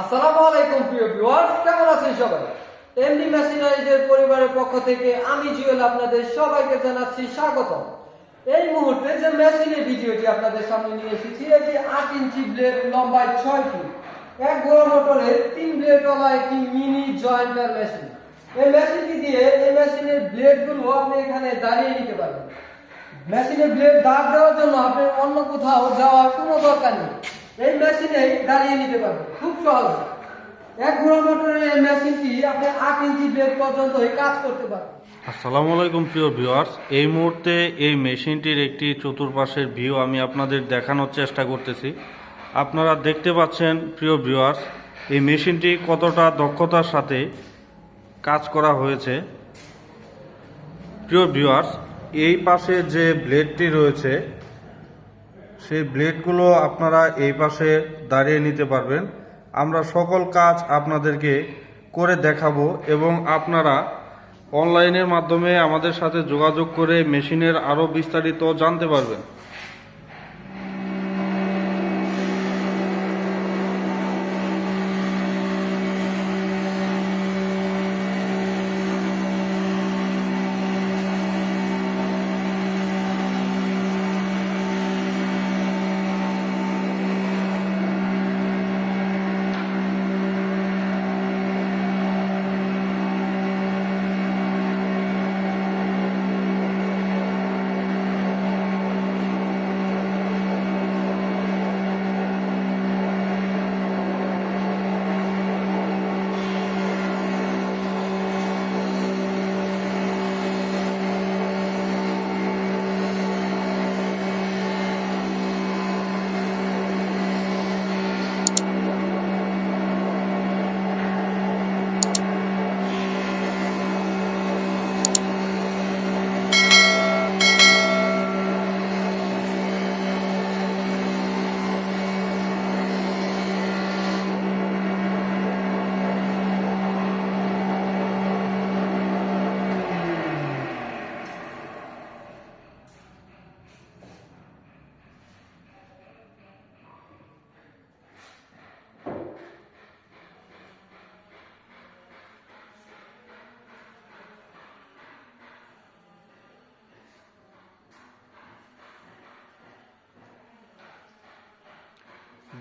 আসসালামু আলাইকুম, প্রিয় ভিউয়ার্স কেমন আছেন সবাই? এমডি মেশিনারিজের পরিবারের পক্ষ থেকে আমি জুয়েল আপনাদের সবাইকে জানাচ্ছি স্বাগতম। এই মুহূর্তে যে মেশিনের ভিডিওটি আপনাদের সামনে নিয়ে এসেছি, এটি আট ইঞ্চি ব্লেড লম্বায় ছয় ফিট এক বড় মোটরের তিন ব্লেড ব্লেডওয়ালা একটি মিনি জয়েন্টার মেশিন এই মেশিনটি দিয়ে এই মেশিনের ব্লেডগুলো আপনি এখানে দাঁড়িয়ে নিতে পারবেন। মেশিনে ব্লেড দাগ দেওয়ার জন্য আপনি অন্য কোথাও যাওয়ার কোনো দরকার নেই। এই মেশিনেই দাঁড়িয়ে নিতে পারবেন খুব সহজ। এক ঘোড়া মোটরের এই মেশিনটি আপনি আট ইঞ্চি ব্লেড পর্যন্ত কাজ করতে পারবেন। আসসালামু আলাইকুম, প্রিয় ভিউয়ার্স এই মুহূর্তে এই মেশিনটির একটি চতুর্পাশের ভিউ আমি আপনাদের দেখানোর চেষ্টা করতেছি। আপনারা দেখতে পাচ্ছেন, প্রিয় ভিউয়ার্স এই মেশিনটি কতটা দক্ষতার সাথে কাজ করা হয়েছে। প্রিয় ভিউয়ার্স এই পাশে যে ব্লেডটি রয়েছে সেই ব্লেডগুলো আপনারা এই পাশে দাঁড়িয়ে নিতে পারবেন। আমরা সকল কাজ আপনাদেরকে করে দেখাবো এবং আপনারা অনলাইনের মাধ্যমে আমাদের সাথে যোগাযোগ করে মেশিনের আরও বিস্তারিত জানতে পারবেন।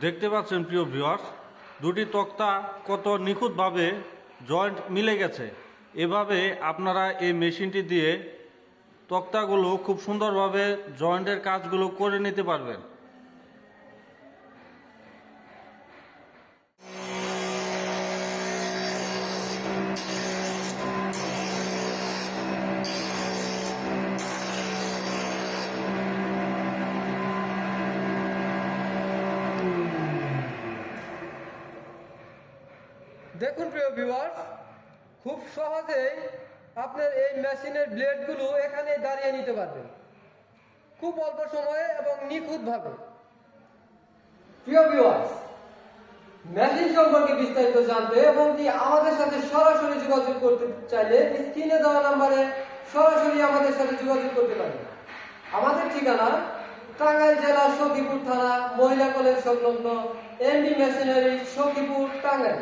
দেখতে পাচ্ছেন প্রিয় ভিওয়ার্স দুটি তক্তা কত নিখুঁতভাবে জয়েন্ট মিলে গেছে। এভাবে আপনারা এই মেশিনটি দিয়ে তক্তাগুলো খুব সুন্দরভাবে জয়েন্টের কাজগুলো করে নিতে পারবেন। দেখুন প্রিয় ভিউয়ার্স খুব সহজেই আপনার এই মেশিনের ব্লেডগুলো এখানে দাঁড়িয়ে নিতে পারবেন খুব অল্প সময়ে এবং নিখুঁতভাবে। প্রিয় ভিউয়ার্স মেশিন সম্পর্কে বিস্তারিত জানতে এবং কি আমাদের সাথে সরাসরি যোগাযোগ করতে চাইলে স্ক্রিনে দেওয়া নাম্বারে সরাসরি আমাদের সাথে যোগাযোগ করতে পারেন। আমাদের ঠিকানা টাঙ্গাইল জেলা সখীপুর থানা, মহিলা কলেজ সংলগ্ন এমডি মেশিনারি সখীপুর, টাঙ্গাইল।